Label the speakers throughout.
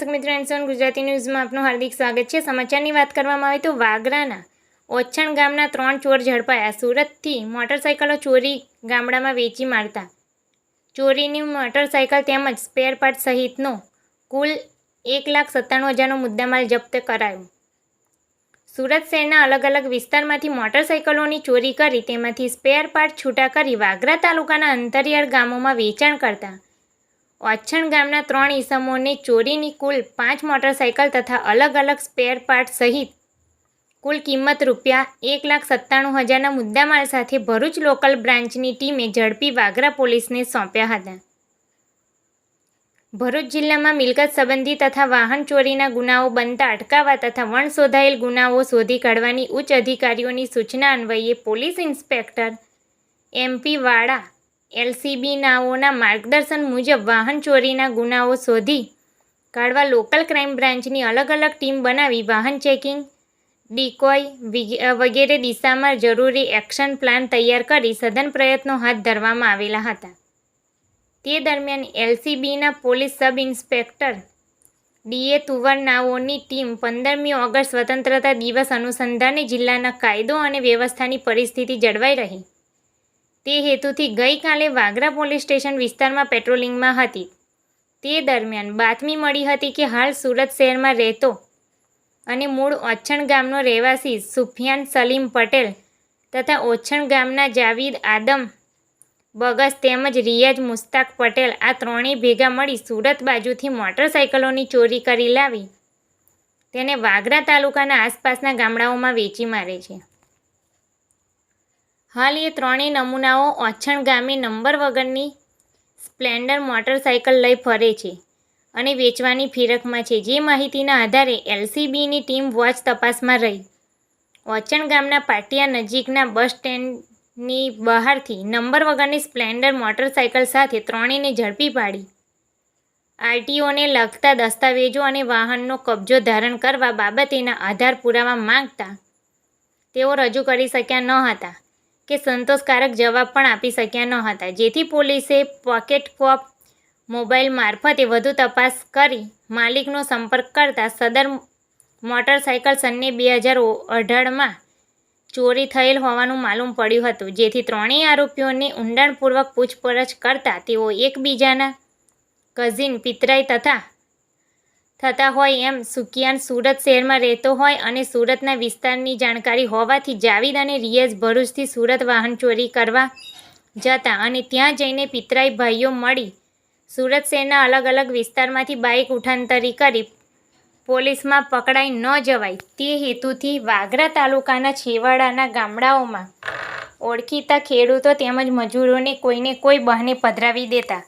Speaker 1: દર્શક મિત્રો એન્સોન ગુજરાતી ન્યૂઝમાં આપનું હાર્દિક સ્વાગત છે. સમાચારની વાત કરવામાં આવે તો વાગરાના ઓછણ ગામના ત્રણ ચોર ઝડપાયા. સુરતથી મોટરસાઇકલો ચોરી ગામડામાં વેચી મારતા. ચોરીની મોટરસાઇકલ તેમજ સ્પેર પાર્ટ સહિતનો કુલ એક લાખ સત્તાણું હજારનો મુદ્દામાલ જપ્ત કરાયો. સુરત શહેરના અલગ અલગ વિસ્તારમાંથી મોટરસાઇકલોની ચોરી કરી, તેમાંથી સ્પેર પાર્ટ છૂટા કરી વાગરા તાલુકાના અંતરિયાળ ગામોમાં વેચાણ કરતા. ઓછણ ગામના ત્રણ ઈસમોને ચોરીની કુલ પાંચ મોટરસાઇકલ તથા અલગ અલગ સ્પેર પાર્ટ સહિત કુલ કિંમત રૂપિયા એક લાખ સત્તાણું હજારના મુદ્દામાલ સાથે ભરૂચ લોકલ બ્રાન્ચની ટીમે ઝડપી વાગરા પોલીસને સોંપ્યા હતા. ભરૂચ જિલ્લામાં મિલકત સંબંધી તથા વાહન ચોરીના ગુનાઓ બનતા અટકાવવા તથા વણ શોધાયેલ ગુનાઓ શોધી કાઢવાની ઉચ્ચ અધિકારીઓની સૂચના અન્વયે police inspector MP Vada LCB નાઓના માર્ગદર્શન મુજબ વાહન ચોરીના ગુનાઓ શોધી કાઢવા લોકલ ક્રાઇમ બ્રાન્ચની અલગ અલગ ટીમ બનાવી વાહન ચેકિંગ, ડિકોય વગેરે દિશામાં જરૂરી એક્શન પ્લાન તૈયાર કરી સઘન પ્રયત્નો હાથ ધરવામાં આવેલા હતા. તે દરમિયાન એલસીબીના પોલીસ સબ ઇન્સ્પેક્ટર ડીએ તુવરનાઓની ટીમ પંદરમી ઓગસ્ટ સ્વતંત્રતા દિવસ અનુસંધાને જિલ્લાના કાયદો અને વ્યવસ્થાની પરિસ્થિતિ જળવાઈ રહી. તે હેતુથી ગઈકાલે વાગરા પોલીસ સ્ટેશન વિસ્તારમાં પેટ્રોલિંગમાં હતી. તે દરમિયાન બાતમી મળી હતી કે હાલ સુરત શહેરમાં રહેતો અને મૂળ ઓછણ ગામનો રહેવાસી સુફિયાન સલીમ પટેલ તથા ઓછણ ગામના જાવીદ આદમ બગસ તેમજ રિયાઝ મુસ્તાક પટેલ આ ત્રણેય ભેગા મળી સુરત બાજુથી મોટરસાઇકલોની ચોરી કરી લાવી. તેને વાગરા તાલુકાના આસપાસના ગામડાઓમાં વેચી મારે છે. હાલ એ ત્રણેય નમૂનાઓ ઓછણ ગામે નંબર વગરની સ્પ્લેન્ડર મોટરસાઇકલ લઈ ફરે છે અને વેચવાની ફિરકમાં છે. જે માહિતીના આધારે એલસીબીની ટીમ વોચ તપાસમાં રહી. ઓચણ ગામના પાટિયા નજીકના બસ સ્ટેન્ડની બહારથી નંબર વગરની સ્પ્લેન્ડર મોટરસાઇકલ સાથે ત્રણેયને ઝડપી પાડી. આરટીઓને લગતા દસ્તાવેજો અને વાહનનો કબજો ધારણ કરવા બાબતેના આધાર પુરાવા માંગતા તેઓ રજૂ કરી શક્યા ન હતા. કે સંતોષકારક જવાબ પણ આપી શક્યા ન હતા જેથી પોલીસે પોકેટ કોપ મોબાઈલ મારફતે વધુ તપાસ કરી માલિકનો સંપર્ક કરતા સદર મોટરસાઇકલ સન્ની બે હજાર અઢારમાં ચોરી થયેલ હોવાનું માલુમ પડ્યું હતું. જેથી ત્રણેય આરોપીઓની ઊંડાણપૂર્વક પૂછપરછ કરતા તેઓ એકબીજાના કઝિન પિતરાઈ તથા થતા હોય એમ સુકિયાન સુરત શહેરમાં રહેતો હોય અને સુરતના વિસ્તારની જાણકારી હોવાથી જાવીદ અને રિયાઝ ભરૂચથી સુરત વાહન ચોરી કરવા જતા અને ત્યાં જઈને પિતરાઈ ભાઈઓ મળી. સુરત શહેરના અલગ અલગ વિસ્તારમાંથી બાઇક ઉઠાંતરી કરી પોલીસમાં પકડાઈ ન જવાય. તે હેતુથી વાગરા તાલુકાના છેવાડાના ગામડાઓમાં ઓળખીતા ખેડૂતો તેમજ મજૂરોને કોઈને કોઈ બહાને પધરાવી દેતા.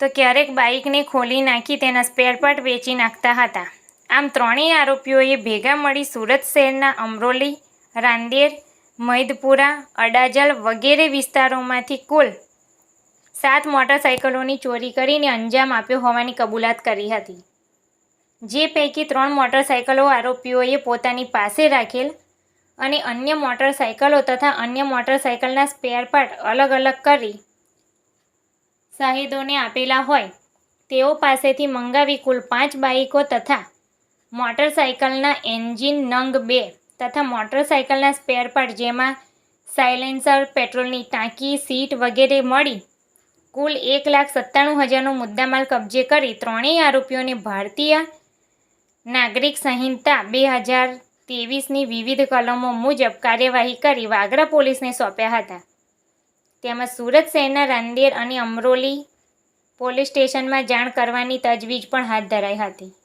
Speaker 1: તો ક્યારેક બાઇકને ખોલી નાખી તેના સ્પેરપાર્ટ વેચી નાખતા હતા. આમ ત્રણેય આરોપીઓએ ભેગા મળી સુરત શહેરના અમરોલી, રાંદેર, મૈદપુરા, અડાજલ વગેરે વિસ્તારોમાંથી કુલ સાત મોટરસાઇકલોની ચોરી કરીને અંજામ આપ્યો હોવાની કબૂલાત કરી હતી. જે પૈકી ત્રણ મોટરસાઇકલો આરોપીઓએ પોતાની પાસે રાખેલ અને અન્ય મોટરસાઇકલો તથા અન્ય મોટરસાઇકલના સ્પેર પાર્ટ અલગ અલગ કરી શાહિદોને આપેલા હોય, તેઓ પાસેથી મંગાવી કુલ પાંચ બાઇકો તથા મોટરસાઇકલના એન્જિન નંગ બે તથા મોટરસાઇકલના સ્પેર પાર્ટ જેમાં સાયલેન્સર, પેટ્રોલની ટાંકી, સીટ વગેરે મળી કુલ એક લાખ સત્તાણું હજારનો મુદ્દામાલ કબજે કરી ત્રણેય આરોપીઓને ભારતીય નાગરિક સંહિતા બે હજાર ત્રેવીસની વિવિધ કલમો મુજબ કાર્યવાહી કરી વાગરા પોલીસને સોંપ્યા હતા. તેમાં સુરત શહેરના રાંદેર અને અમરોલી પોલીસ સ્ટેશનમાં જાણ કરવાની તજવીજ પણ હાથ ધરાઈ હતી.